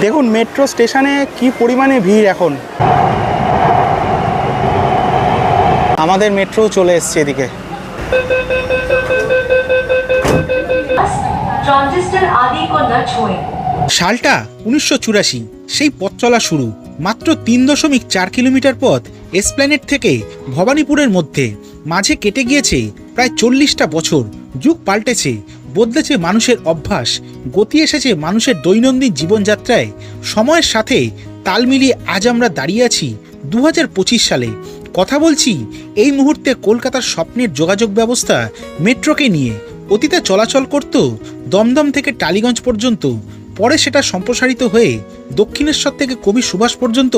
দেখুন মেট্রো স্টেশনে কি পরিমাণে ভিড় এখন? আমাদের মেট্রো চলে এসছে এদিকে। সালটা উনিশশো চুরাশি সেই পথ চলা শুরু মাত্র তিন দশমিক চার কিলোমিটার পথ এসপ্ল্যানেট থেকে ভবানীপুরের মধ্যে। মাঝে কেটে গিয়েছে প্রায় চল্লিশটা বছর যুগ পাল্টেছে বদলেছে মানুষের অভ্যাস, গতি এসেছে মানুষের দৈনন্দিন জীবনযাত্রায়। সময়ের সাথে তাল মিলিয়ে আজ আমরা দাঁড়িয়ে আছি দু হাজার পঁচিশ সালে। কথা বলছি এই মুহূর্তে কলকাতার স্বপ্নের যোগাযোগ ব্যবস্থা, মেট্রোকে নিয়ে। অতীতে চলাচল করত দমদম থেকে টালিগঞ্জ পর্যন্ত। পরে সেটা সম্প্রসারিত হয়ে দক্ষিণেশ্বর থেকে কবি সুভাষ পর্যন্ত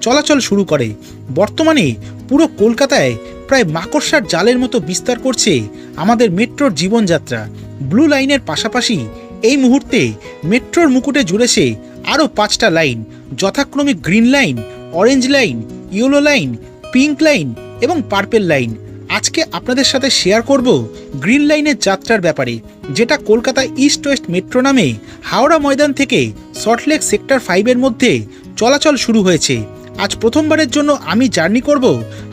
চলাচল শুরু করে। বর্তমানে পুরো কলকাতায় প্রায় মাকড়সার জালের মতো বিস্তার করছে আমাদের মেট্রোর জীবনযাত্রা। ব্লু লাইনের পাশাপাশি এই মুহূর্তে মেট্রোর মুকুটে জুড়েছে আরও পাঁচটা লাইন, যথাক্রমে green line, orange line, yellow line, pink line এবং পার্পেল লাইন। আজকে আপনাদের সাথে শেয়ার করব গ্রিন লাইনের যাত্রার ব্যাপারে, যেটা কলকাতা ইস্ট ওয়েস্ট মেট্রো নামে হাওড়া ময়দান থেকে সল্টলেক সেক্টর ফাইভের মধ্যে চলাচল শুরু হয়েছে। আজ প্রথমবারের জন্য আমি জার্নি করব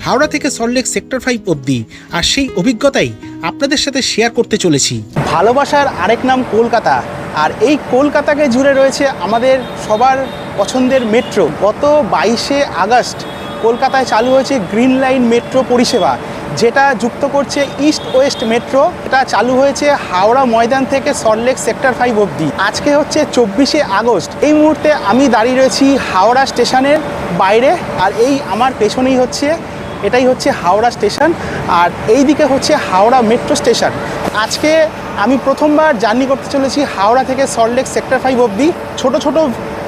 হাওড়া থেকে সল্টলেক সেক্টর ফাইভ অবধি, আর সেই অভিজ্ঞতাই আপনাদের সাথে শেয়ার করতে চলেছি। ভালোবাসার আরেক নাম কলকাতা, আর এই কলকাতাকে জুড়ে রয়েছে আমাদের সবার পছন্দের মেট্রো। গত বাইশে আগস্ট কলকাতায় চালু হয়েছে গ্রিন লাইন মেট্রো পরিষেবা। যেটা যুক্ত করছে ইস্ট ওয়েস্ট মেট্রো এটা চালু হয়েছে হাওড়া ময়দান থেকে সল্টলেক সেক্টর ফাইভ অবধি। আজকে হচ্ছে চব্বিশে আগস্ট। এই মুহূর্তে আমি দাঁড়িয়ে রয়েছি হাওড়া স্টেশনের বাইরে, আর এই আমার পেছনেই হচ্ছে, এটাই হচ্ছে হাওড়া স্টেশন, আর এই দিকে হচ্ছে হাওড়া মেট্রো স্টেশন আজকে আমি প্রথমবার জার্নি করতে চলেছি হাওড়া থেকে সল্টলেক সেক্টর ফাইভ অবধি। ছোট ছোট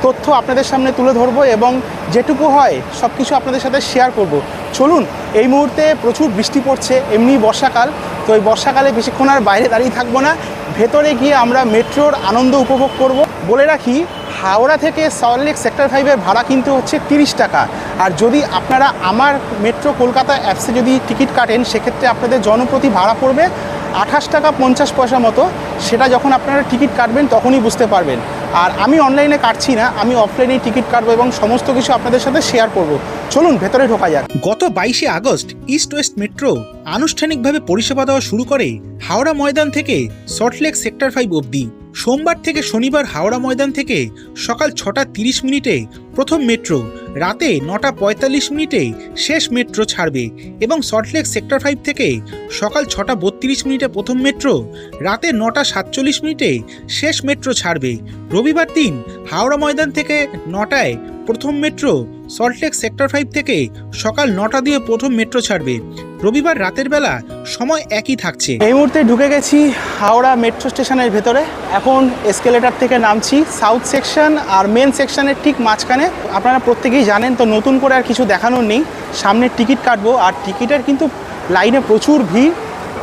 তথ্য আপনাদের সামনে তুলে ধরবো এবং যেটুকু হয় সব কিছু আপনাদের সাথে শেয়ার করব। চলুন, এই মুহূর্তে প্রচুর বৃষ্টি পড়ছে, এমনি বর্ষাকাল। তো এই বর্ষাকালে বেশিক্ষণ আর বাইরে দাঁড়িয়ে থাকব না। ভেতরে গিয়ে আমরা মেট্রোর আনন্দ উপভোগ করব। বলে রাখি, হাওড়া থেকে সল্টলেক সেক্টর ফাইভের ভাড়া কিন্তু হচ্ছে তিরিশ টাকা। আর যদি আপনারা আমার মেট্রো কলকাতা অ্যাপসে যদি টিকিট কাটেন, সেক্ষেত্রে আপনাদের জনপ্রতি ভাড়া পড়বে আঠাশ টাকা পঞ্চাশ পয়সা মতো। সেটা যখন আপনারা টিকিট কাটবেন, তখনই বুঝতে পারবেন। আর আমি অনলাইনে কাটছি না, আমি অফলাইনেই টিকিট কাটবো এবং সমস্ত কিছু আপনাদের সাথে শেয়ার করব। চলুন, ভেতরে ঢোকা যাক। গত বাইশে আগস্ট ইস্ট ওয়েস্ট মেট্রো আনুষ্ঠানিকভাবে পরিষেবা দেওয়া শুরু করে হাওড়া ময়দান থেকে সল্টলেক সেক্টর ফাইভ অবধি। সোমবার থেকে শনিবার হাওড়া ময়দান থেকে সকাল ছটা তিরিশ মিনিটে প্রথম মেট্রো রাতে নটা পঁয়তাল্লিশ মিনিটে শেষ মেট্রো ছাড়বে এবং সল্টলেক সেক্টর ফাইভ থেকে সকাল ছটা বত্রিশ মিনিটে প্রথম মেট্রো, রাতে নটা সাতচল্লিশ মিনিটে শেষ মেট্রো ছাড়বে। রবিবার দিন হাওড়া ময়দান থেকে নটায় প্রথম মেট্রো সল্টলেক সেক্টর ফাইভ থেকে সকাল নটা দিয়ে প্রথম মেট্রো ছাড়বে। রবিবার রাতের বেলা সময় একই থাকছে। এই মুহূর্তে ঢুকে গেছি হাওড়া মেট্রো স্টেশনের ভেতরে। এখন এসকেলেটার থেকে নামছি সাউথ সেকশন আর মেন সেকশনের ঠিক মাঝখানে। আপনারা প্রত্যেকেই জানেন তো নতুন করে আর কিছু দেখানোর নেই। সামনে টিকিট কাটবো আর টিকিটের কিন্তু লাইনে প্রচুর ভিড়।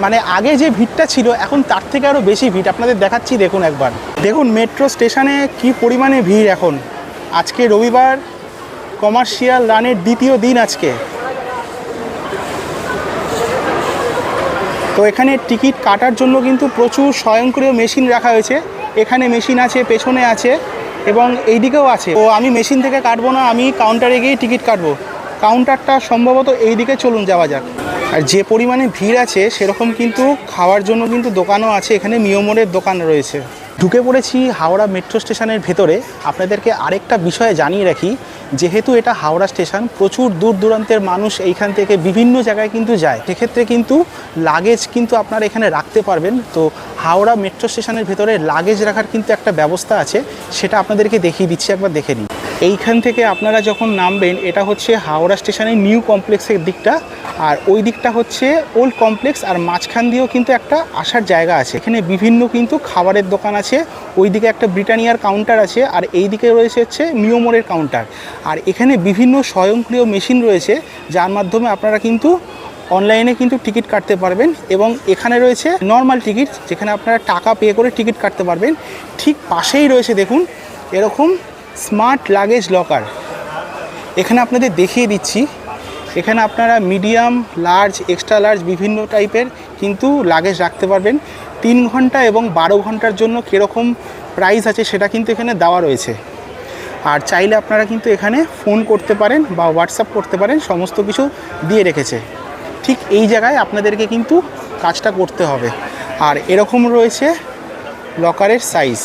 মানে আগে যে ভিড়টা ছিল, এখন তার থেকে আরও বেশি ভিড়। আপনাদের দেখাচ্ছি দেখুন একবার। দেখুন, মেট্রো স্টেশনে কি পরিমাণে ভিড় এখন। আজকে রবিবার কমার্শিয়াল রানের দ্বিতীয় দিন আজকে। তো এখানে টিকিট কাটার জন্য কিন্তু প্রচুর স্বয়ংক্রিয় মেশিন রাখা হয়েছে। এখানে মেশিন আছে, পেছনে আছে এবং এই দিকেও আছে। তো আমি মেশিন থেকে কাটবো না, আমি কাউন্টারে গিয়ে টিকিট কাটবো। কাউন্টারটা সম্ভবত এই দিকে চলুন, যাওয়া যাক। আর যে পরিমাণে ভিড় আছে, সেরকম কিন্তু খাওয়ার জন্য কিন্তু দোকানও আছে। এখানে মিয়মোরের দোকান রয়েছে। ঢুকে পড়েছি হাওড়া মেট্রো স্টেশনের ভেতরে। আপনাদেরকে আরেকটা বিষয়ে জানিয়ে রাখি, যেহেতু এটা হাওড়া স্টেশন, প্রচুর দূর দূরান্তের মানুষ এইখান থেকে বিভিন্ন জায়গায় কিন্তু যায়। সেক্ষেত্রে কিন্তু লাগেজ কিন্তু আপনারা এখানে রাখতে পারবেন। তো হাওড়া মেট্রো স্টেশনের ভেতরে লাগেজ রাখার কিন্তু একটা ব্যবস্থা আছে, সেটা আপনাদেরকে দেখিয়ে দিচ্ছি, একবার দেখে নিন। এইখান থেকে আপনারা যখন নামবেন, এটা হচ্ছে হাওড়া স্টেশনের নিউ কমপ্লেক্সের দিকটা। আর ওই দিকটা হচ্ছে ওল্ড কমপ্লেক্স, আর মাঝখান দিয়েও কিন্তু একটা আসার জায়গা আছে। এখানে বিভিন্ন কিন্তু খাবারের দোকান আছে ওই দিকে একটা ব্রিটানিয়ার কাউন্টার আছে, আর এই দিকে রয়েছে হচ্ছে মিওমোরের কাউন্টার। আর এখানে বিভিন্ন স্বয়ংক্রিয় মেশিন রয়েছে, যার মাধ্যমে আপনারা কিন্তু অনলাইনে কিন্তু টিকিট কাটতে পারবেন এবং এখানে রয়েছে নর্মাল টিকিট, যেখানে আপনারা টাকা পে করে টিকিট কাটতে পারবেন। ঠিক পাশেই রয়েছে দেখুন, এরকম স্মার্ট লাগেজ লকার। এখানে আপনাদের দেখিয়ে দিচ্ছি। এখানে আপনারা মিডিয়াম, লার্জ, এক্সট্রা লার্জ বিভিন্ন টাইপের কিন্তু লাগেজ রাখতে পারবেন। তিন ঘণ্টা এবং বারো ঘণ্টার জন্য কীরকম প্রাইস আছে সেটা কিন্তু এখানে দেওয়া রয়েছে। আর চাইলে আপনারা কিন্তু এখানে ফোন করতে পারেন বা হোয়াটসঅ্যাপ করতে পারেন, সমস্ত কিছু দিয়ে রেখেছে। ঠিক এই জায়গায় আপনাদেরকে কিন্তু কাজটা করতে হবে। আর এরকম রয়েছে লকারের সাইজ।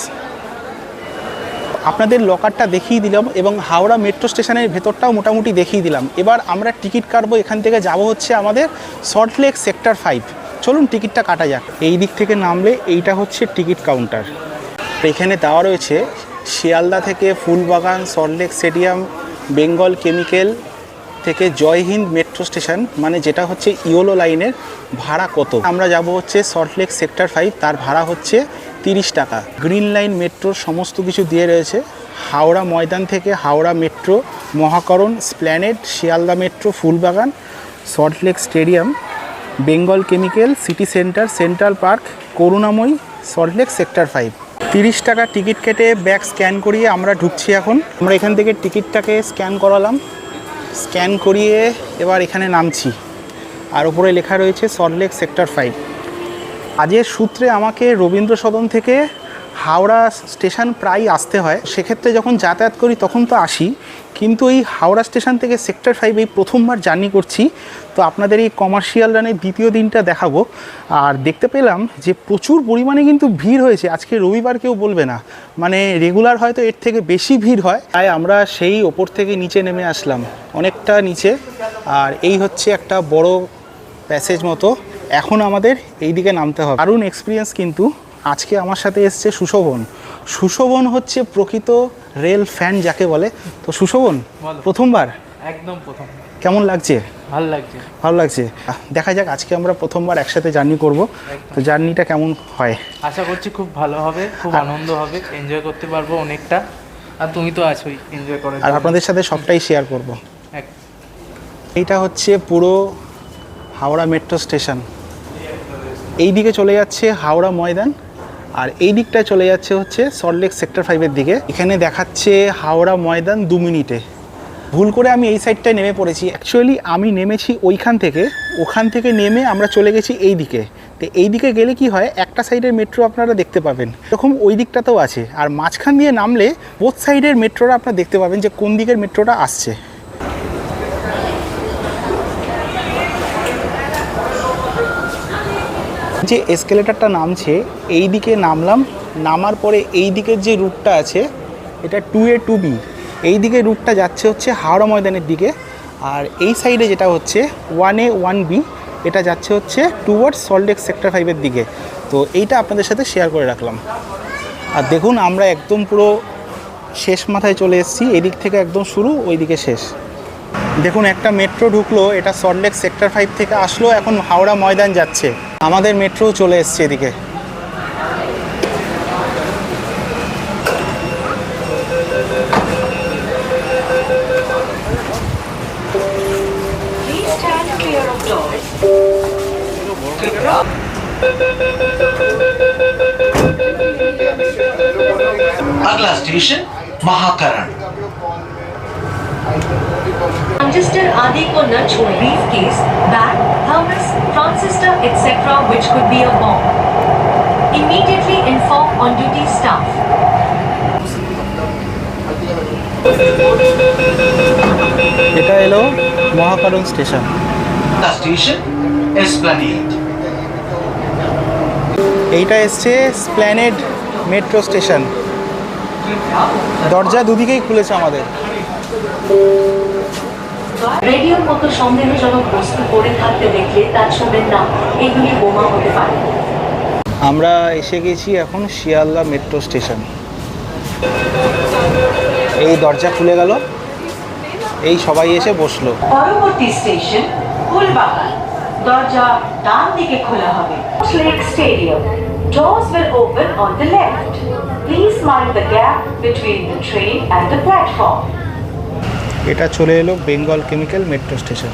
আপনাদের লকারটা দেখিয়ে দিলাম এবং হাওড়া মেট্রো স্টেশনের ভেতরটাও মোটামুটি দেখিয়ে দিলাম। এবার আমরা টিকিট কাটবো, এখান থেকে যাব হচ্ছে আমাদের সল্টলেক সেক্টর ফাইভ চলুন টিকিটটা কাটা যাক। এই দিক থেকে নামলে এইটা হচ্ছে টিকিট কাউন্টার এখানে দেওয়া রয়েছে শিয়ালদা থেকে Phoolbagan Salt Lake stadium Bengal chemical থেকে জয়হিন্দ মেট্রো স্টেশন মানে যেটা হচ্ছে ইওলো লাইনের ভাড়া কত? আমরা যাব হচ্ছে সল্টলেক সেক্টর ফাইভ তার ভাড়া হচ্ছে তিরিশ টাকা। গ্রিন লাইন মেট্রোর সমস্ত কিছু দিয়ে রয়েছে। হাওড়া ময়দান থেকে Howrah metro, Mahakaran, Esplanade, Sealdah metro, Phoolbagan Salt Lake stadium, Bengal chemical, city centre, central park, Karunamoyee Salt Lake sector five. তিরিশ টাকা টিকিট কেটে ব্যাগ স্ক্যান করিয়ে আমরা ঢুকছি এখন। আমরা এখান থেকে টিকিটটাকে স্ক্যান করালাম। স্ক্যান করিয়ে এবার এখানে নামছি। আর উপরে লেখা রয়েছে সল্টলেক সেক্টর ফাইভ। আজের সূত্রে আমাকে রবীন্দ্র সদন থেকে হাওড়া স্টেশন প্রায় আসতে হয়। সেক্ষেত্রে যখন যাতায়াত করি তখন তো আসি, কিন্তু এই হাওড়া স্টেশন থেকে সেক্টর ফাইভ এই প্রথমবার জার্নি করছি। তো আপনাদের এই কমার্শিয়াল রানের দ্বিতীয় দিনটা দেখাবো। আর দেখতে পেলাম যে প্রচুর পরিমাণে কিন্তু ভিড় হয়েছে। আজকে রবিবার কেউ বলবে না। মানে রেগুলার হয়তো এর থেকে বেশি ভিড় হয়। তাই আমরা সেই ওপর থেকে নিচে নেমে আসলাম। অনেকটা নিচে। আর এই হচ্ছে একটা বড় প্যাসেজ মতো। এখন আমাদের এই দিকে নামতে হবে। দারুণ এক্সপিরিয়েন্স কিন্তু আজকে আমার সাথে এসছে সুশোভন। সুশোভন হচ্ছে প্রকৃত রেল ফ্যান যাকে বলে। তো সুশোভন প্রথমবার? একদম প্রথম। কেমন লাগছে? ভালো লাগছে। ভালো লাগছে। দেখা যাক আজকে আমরা প্রথমবার একসাথে জার্নি করব। তো জার্নিটা কেমন হয়? আশা করছি খুব ভালো হবে খুব আনন্দ হবে এনজয় করতে পারব অনেকটা। আর তুমি তো আছোই এনজয় করার আর আপনাদের সাথে সবটাই শেয়ার করব। এইটা হচ্ছে পুরো হাওড়া মেট্রো স্টেশন এই দিকে চলে যাচ্ছে হাওড়া ময়দান, আর এই দিকটায় চলে যাচ্ছে হচ্ছে সল্টলেক সেক্টর ফাইভের দিকে। এখানে দেখাচ্ছে হাওড়া ময়দান দু মিনিটে। ভুল করে আমি এই সাইডটায় নেমে পড়েছি। অ্যাকচুয়ালি আমি নেমেছি ওইখান থেকে। ওখান থেকে নেমে আমরা চলে গেছি এই দিকে। তো এই দিকে গেলে কি হয়, একটা সাইডের মেট্রো আপনারা দেখতে পাবেন। এরকম ওই দিকটাতেও আছে। আর মাঝখান দিয়ে নামলে বোথ সাইডের মেট্রোটা আপনারা দেখতে পাবেন যে কোন দিকের মেট্রোটা আসছে। যে এসকেলেটারটা নামছে এই দিকে নামলাম, নামার পরে এই দিকের যে রুটটা আছে, এটা টু এ টু বি এই দিকে রুটটা যাচ্ছে হচ্ছে হাওড়া ময়দানের দিকে, আর এই সাইডে যেটা হচ্ছে ওয়ান এ ওয়ান বি এটা যাচ্ছে হচ্ছে টুয়ার্ডস সল্টেক সেক্টর ফাইভের দিকে। তো এইটা আপনাদের সাথে শেয়ার করে রাখলাম। আর দেখুন, আমরা একদম পুরো শেষ মাথায় চলে এসেছি, এদিক থেকে একদম শুরু ওই দিকে শেষ। দেখুন একটা মেট্রো ঢুকলো এটা সল্টলেক সেক্টর ফাইভ থেকে আসলো এখন হাওড়া ময়দান যাচ্ছে। আমাদের মেট্রো চলে এসছে এদিকে। Stand clear register Adi ko na Choi briefcase, bag, thermos, transistor, etc. which could be a bomb. Immediately inform on-duty staff. এটা এলো মহাকারণ স্টেশন স্টেশন এসপ্ল্যানেড এইটা এসছে স্প্ল্যানেড মেট্রো স্টেশন দরজা দুদিকেই খুলেছে আমাদের রেডিওর মতো সন্দেহজনক বস্তু পড়ে থাকতে দেখলে তা ছুবেন না এগুলি বোমা হতে পারে। আমরা এসে গেছি এখন শিয়ালদা মেট্রো স্টেশন। এই দরজা খুলে গেল। এই সবাই এসে বসল। পরবর্তী স্টেশন ফুলবাগান। দরজা ডান দিকে খোলা হবে। Lake stadium Doors will open on the left. Please mind the gap between the train and the platform. এটা চলে এলো বেঙ্গল কেমিক্যাল মেট্রো স্টেশন।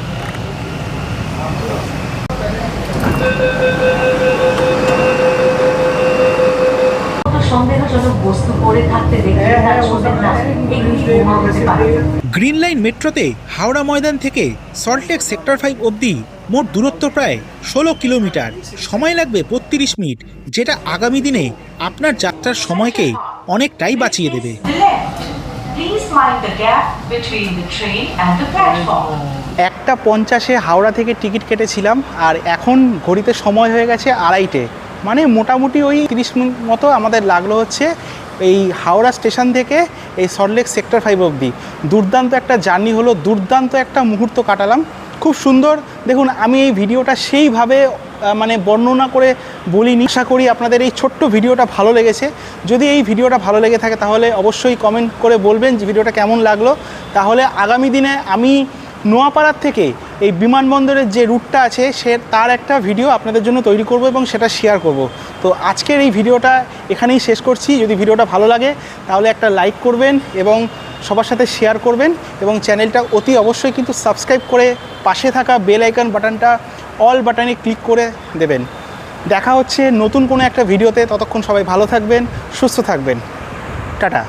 বোমা হতে পারে গ্রিন লাইন মেট্রোতে হাওড়া ময়দান থেকে সল্টলেক সেক্টর ফাইভ অবধি মোট দূরত্ব প্রায় ষোলো কিলোমিটার। সময় লাগবে বত্রিশ মিনিট যেটা আগামী দিনে আপনার যাত্রার সময়কে অনেকটাই বাঁচিয়ে দেবে। Mind the gap between the train and the platform. একটা পঞ্চাশে হাওড়া থেকে টিকিট কেটেছিলাম, আর এখন ঘড়িতে সময় হয়ে গেছে আড়াইটে। মানে মোটামুটি ওই তিরিশ মিনিট মতো আমাদের লাগল হচ্ছে এই হাওড়া স্টেশন থেকে এই সল্টলেক সেক্টর ফাইভ অবধি। দুর্দান্ত একটা জার্নি হলো, দুর্দান্ত একটা মুহূর্ত কাটালাম। খুব সুন্দর। দেখুন, আমি এই ভিডিওটা সেইভাবে মানে বর্ণনা করে বলিনি। আশা করি আপনাদের এই ছোট্ট ভিডিওটা ভালো লেগেছে। যদি এই ভিডিওটা ভালো লেগে থাকে, তাহলে অবশ্যই কমেন্ট করে বলবেন যে ভিডিওটা কেমন লাগল। তাহলে আগামী দিনে আমি নোয়াপাড়ার থেকে এই বিমানবন্দরের যে রুটটা আছে, সে তার একটা ভিডিও আপনাদের জন্য তৈরি করব এবং সেটা শেয়ার করব। তো আজকের এই ভিডিওটা এখানেই শেষ করছি। যদি ভিডিওটা ভালো লাগে, তাহলে একটা লাইক করবেন এবং সবার সাথে শেয়ার করবেন এবং চ্যানেলটা অতি অবশ্যই কিন্তু সাবস্ক্রাইব করে পাশে থাকা বেল আইকন বাটনটা অল বাটনে ক্লিক করে দেবেন। দেখা হচ্ছে নতুন কোনো একটা ভিডিওতে ততক্ষণ সবাই ভালো থাকবেন, সুস্থ থাকবেন। টাটা।